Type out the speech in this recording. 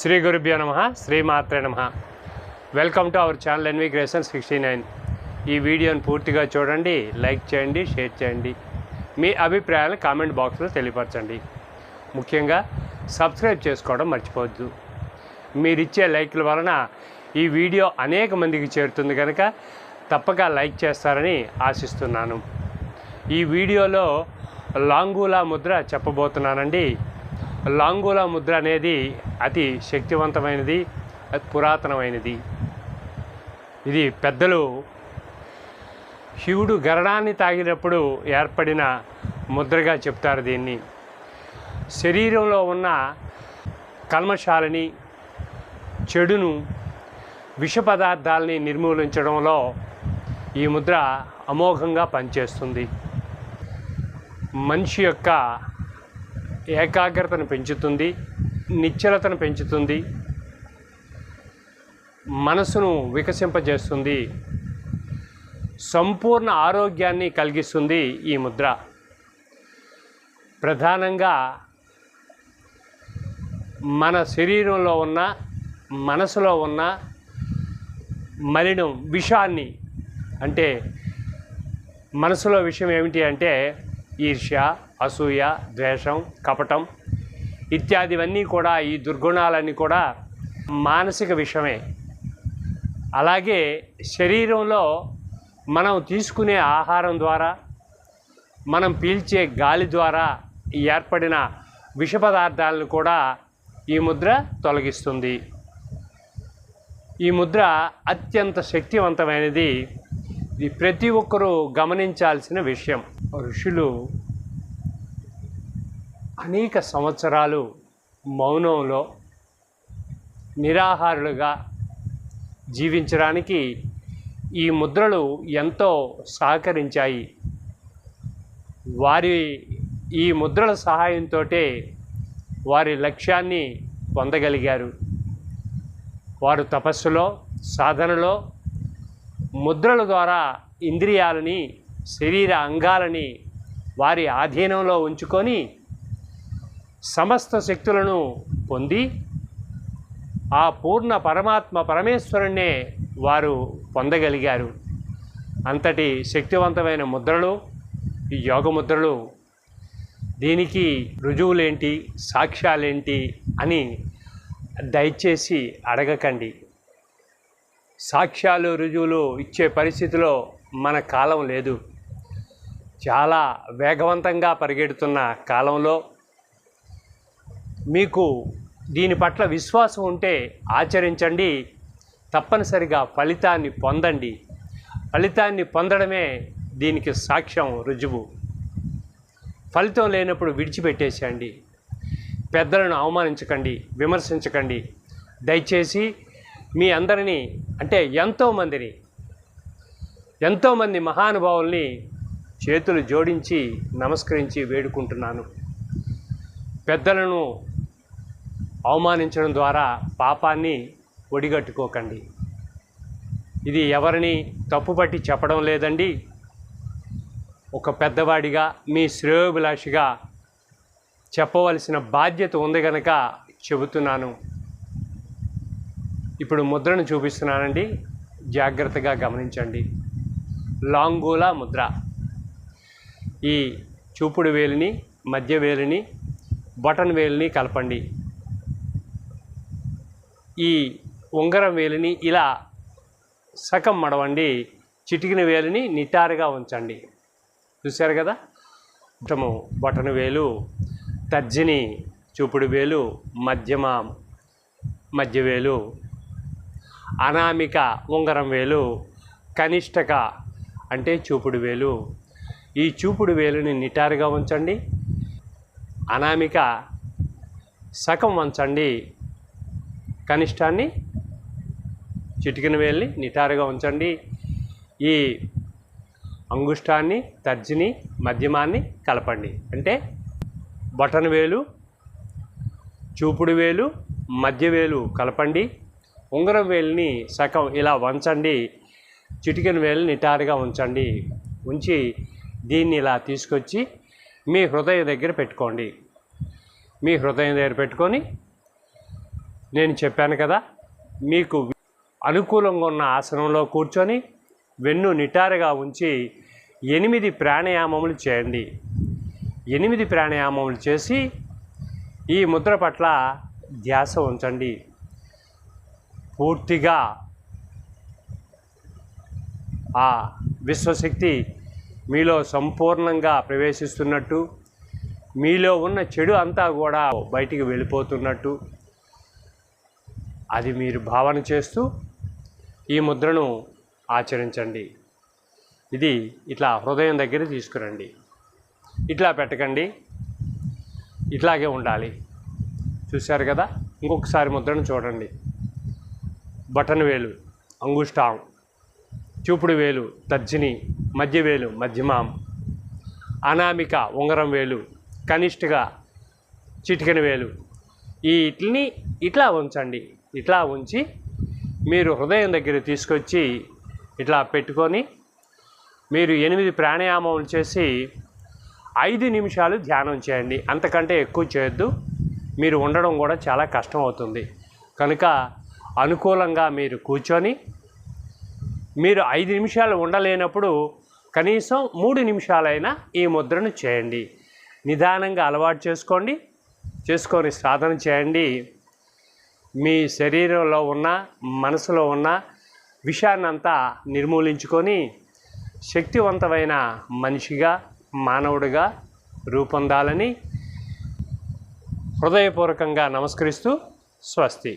శ్రీ గురుభ్యో నమ శ్రీమాత్రే నమ. Welcome to our channel NV creation sixty nine ఈ వీడియోని పూర్తిగా చూడండి లైక్ చేయండి షేర్ చేయండి. మీ అభిప్రాయాలను కామెంట్ బాక్స్లో తెలియపరచండి. ముఖ్యంగా సబ్స్క్రైబ్ చేసుకోవడం మర్చిపోవద్దు. మీరిచ్చే లైక్ల వలన ఈ వీడియో అనేక మందికి చేరుతుంది కనుక తప్పక లైక్ చేస్తారని ఆశిస్తున్నాను. ఈ వీడియోలో లాంగూలా ముద్ర చెప్పబోతున్నానండి. లాంగోలా ముద్ర అనేది అతి శక్తివంతమైనది పురాతనమైనది. ఇది పెద్దలు శివుడు గరడాన్ని తాగినప్పుడు ఏర్పడిన ముద్రగా చెప్తారు దీన్ని. శరీరంలో ఉన్న కల్మశాలని చెడును విష పదార్థాలని నిర్మూలించడంలో ఈ ముద్ర అమోఘంగా పనిచేస్తుంది. మనిషి యొక్క ఏకాగ్రతను పెంచుతుంది నిశ్చలతను పెంచుతుంది మనసును వికసింపజేస్తుంది సంపూర్ణ ఆరోగ్యాన్ని కలిగిస్తుంది ఈ ముద్ర. ప్రధానంగా మన శరీరంలో ఉన్న మనసులో ఉన్న మలినం విషాన్ని అంటే మనసులో విషయం ఏమిటి అంటే ఈర్ష్య అసూయ ద్వేషం కపటం ఇత్యాదివన్నీ కూడా ఈ దుర్గుణాలన్నీ కూడా మానసిక విషయమే. అలాగే శరీరంలో మనం తీసుకునే ఆహారం ద్వారా మనం పీల్చే గాలి ద్వారా ఏర్పడిన విష పదార్థాలను కూడా ఈ ముద్ర తొలగిస్తుంది. ఈ ముద్ర అత్యంత శక్తివంతమైనది. ఇది ప్రతి ఒక్కరూ గమనించాల్సిన విషయం. ఋషులు అనేక సంవత్సరాలు మౌనంలో నిరాహారులుగా జీవించడానికి ఈ ముద్రలు ఎంతో సహకరించాయి. వారి ఈ ముద్రల సహాయంతో వారి లక్ష్యాన్ని పొందగలిగారు. వారు తపస్సులో సాధనలో ముద్రల ద్వారా ఇంద్రియాలని శరీర అంగాలని వారి ఆధీనంలో ఉంచుకొని సమస్త శక్తులను పొంది ఆ పూర్ణ పరమాత్మ పరమేశ్వరుణ్ణే వారు పొందగలిగారు. అంతటి శక్తివంతమైన ముద్రలు ఈ యోగ ముద్రలు దీనికి రుజువులేంటి సాక్ష్యాలేంటి అని దయచేసి అడగకండి. సాక్ష్యాలు రుజువులు ఇచ్చే పరిస్థితిలో మన కాలం లేదు. చాలా వేగవంతంగా పరిగెడుతున్న కాలంలో మీకు దీని పట్ల విశ్వాసం ఉంటే ఆచరించండి. తప్పనిసరిగా ఫలితాన్ని పొందండి. ఫలితాన్ని పొందడమే దీనికి సాక్ష్యం రుజువు. ఫలితం లేనప్పుడు విడిచిపెట్టేసేయండి. పెద్దలను అవమానించకండి విమర్శించకండి. దయచేసి మీ అందరినీ అంటే ఎంతోమందిని ఎంతోమంది మహానుభావుల్ని చేతులు జోడించి నమస్కరించి వేడుకుంటున్నాను. పెద్దలను అవమానించడం ద్వారా పాపాన్ని ఒడిగట్టుకోకండి. ఇది ఎవరిని తప్పుపట్టి చెప్పడం లేదండి. ఒక పెద్దవాడిగా మీ శ్రేయోభిలాషిగా చెప్పవలసిన బాధ్యత ఉంది కనుక చెబుతున్నాను. ఇప్పుడు ముద్రను చూపిస్తున్నానండి. జాగ్రత్తగా గమనించండి. లాంగూలా ముద్ర. ఈ చూపుడు వేలిని మధ్య వేలిని బటన్ వేలిని కలపండి. ఈ ఉంగరం వేలిని ఇలా సగం మడవండి చిటికిన వేలిని నిటారుగా ఉంచండి. చూశారు కదా? బటము బటన్ వేలు తర్జిని చూపుడు వేలు మధ్యమ మధ్య వేలు అనామిక ఉంగరం వేలు కనిష్టక అంటే చూపుడు వేలు. ఈ చూపుడు వేలుని నిటారుగా ఉంచండి. అనామిక సగం వంచండి. కనిష్టాన్ని చిటికిన వేలిని నిటారుగా ఉంచండి. ఈ అంగుష్టాన్ని తర్జిని మధ్యమాన్ని కలపండి. అంటే బటన్ వేలు చూపుడు వేలు మధ్య వేలు కలపండి. ఉంగరం వేలుని సగం ఇలా వంచండి. చిటికెన వేలు నిటారుగా ఉంచండి. ఉంచి దీన్ని ఇలా తీసుకొచ్చి మీ హృదయం దగ్గర పెట్టుకోండి. మీ హృదయం దగ్గర పెట్టుకొని నేను చెప్పాను కదా మీకు అనుకూలంగా ఉన్న ఆసనంలో కూర్చొని వెన్ను నిటారుగా ఉంచి ఎనిమిది ప్రాణాయామములు చేయండి. ఎనిమిది ప్రాణాయామములు చేసి ఈ ముద్ర పట్ల ధ్యాస ఉంచండి. పూర్తిగా ఆ విశ్వశక్తి మీలో సంపూర్ణంగా ప్రవేశిస్తున్నట్టు మీలో ఉన్న చెడు అంతా కూడా బయటికి వెళ్ళిపోతున్నట్టు అది మీరు భావన చేస్తూ ఈ ముద్రను ఆచరించండి. ఇది ఇట్లా హృదయం దగ్గర తీసుకురండి. ఇట్లా పెట్టకండి. ఇట్లాగే ఉండాలి. చూశారు కదా? ఇంకొకసారి ముద్రను చూడండి. బటన్ వేలు అంగుష్టాం చూపుడు వేలు తర్జిని మధ్య వేలు మధ్యమాం అనామిక ఉంగరం వేలు కనిష్టగా చిటికెన వేలు. ఈ ఇట్లని ఇట్లా ఉంచండి. ఇట్లా ఉంచి మీరు హృదయం దగ్గర తీసుకొచ్చి ఇట్లా పెట్టుకొని మీరు ఎనిమిది ప్రాణాయామం చేసి ఐదు నిమిషాలు ధ్యానం చేయండి. అంతకంటే ఎక్కువ చేయొద్దు. మీరు ఉండడం కూడా చాలా కష్టం అవుతుంది కనుక అనుకూలంగా మీరు కూర్చొని మీరు ఐదు నిమిషాలు ఉండలేనప్పుడు కనీసం మూడు నిమిషాలైనా ఈ ముద్రను చేయండి. నిదానంగా అలవాటు చేసుకోండి. చేసుకొని సాధన చేయండి. మీ శరీరంలో ఉన్న మనసులో ఉన్న విషయాన్నంతా నిర్మూలించుకొని శక్తివంతమైన మనిషిగా మానవుడిగా రూపొందాలని హృదయపూర్వకంగా నమస్కరిస్తూ స్వస్తి.